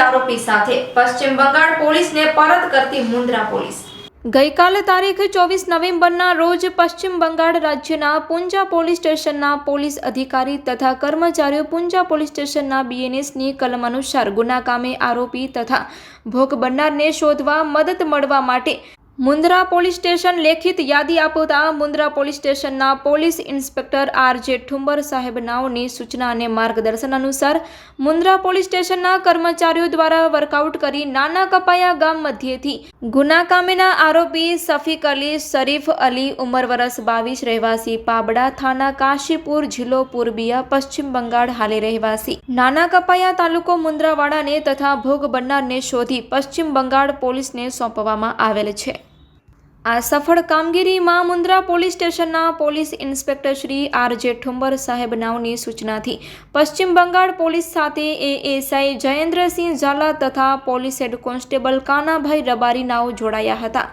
આરોપી સાથે. પશ્ચિમ બંગાળ પોલીસને પરત કરતી મુન્દ્રા પોલીસ. ગઈકાલે તારીખ ચોવીસ નવેમ્બરના રોજ પશ્ચિમ બંગાળ રાજ્યના પુંજા પોલીસ સ્ટેશનના પોલીસ અધિકારી તથા કર્મચારીઓ પુંજા પોલીસ સ્ટેશનના બીએનએસની કલમ અનુસાર ગુના કામે આરોપી તથા ભોગ બનનારને શોધવા મદદ મળવા માટે મુન્દ્રા પોલીસ સ્ટેશન લેખિત યાદી આપતા મુન્દ્રા પોલીસ સ્ટેશનના police inspector R J Thumbar saheb નાઓની સૂચના અને માર્ગદર્શન અનુસાર મુન્દ્રા પોલીસ સ્ટેશનના કર્મચારીઓ દ્વારા વર્કઆઉટ કરી નાના કપાયા ગામ મધ્યેથી ગુના કામેના આરોપી સફીક અલી, શરીફ અલી ઉંમર વરસ બાવીસ રહેવાસી પાબડા થાના કાશીપુર જિલ્લો પૂર્બિયા, પશ્ચિમ બંગાળ હાલે રહેવાસી. નાના કપાયા તાલુકો મુન્દ્રાવાડાને તથા ભોગ બનનારને શોધી પશ્ચિમ બંગાળ પોલીસને સોંપવામાં આવેલ છે. આ સફળ કામગીરીમાં મુન્દ્રા પોલીસ સ્ટેશનના police inspector Shri R J Thumbar saheb નાવની સૂચનાથી પશ્ચિમ બંગાળ પોલીસ સાથે એએસઆઈ જયેન્દ્રસિંહ ઝાલા તથા police head constable Kanabhai Rabari નાવ જોડાયા હતા.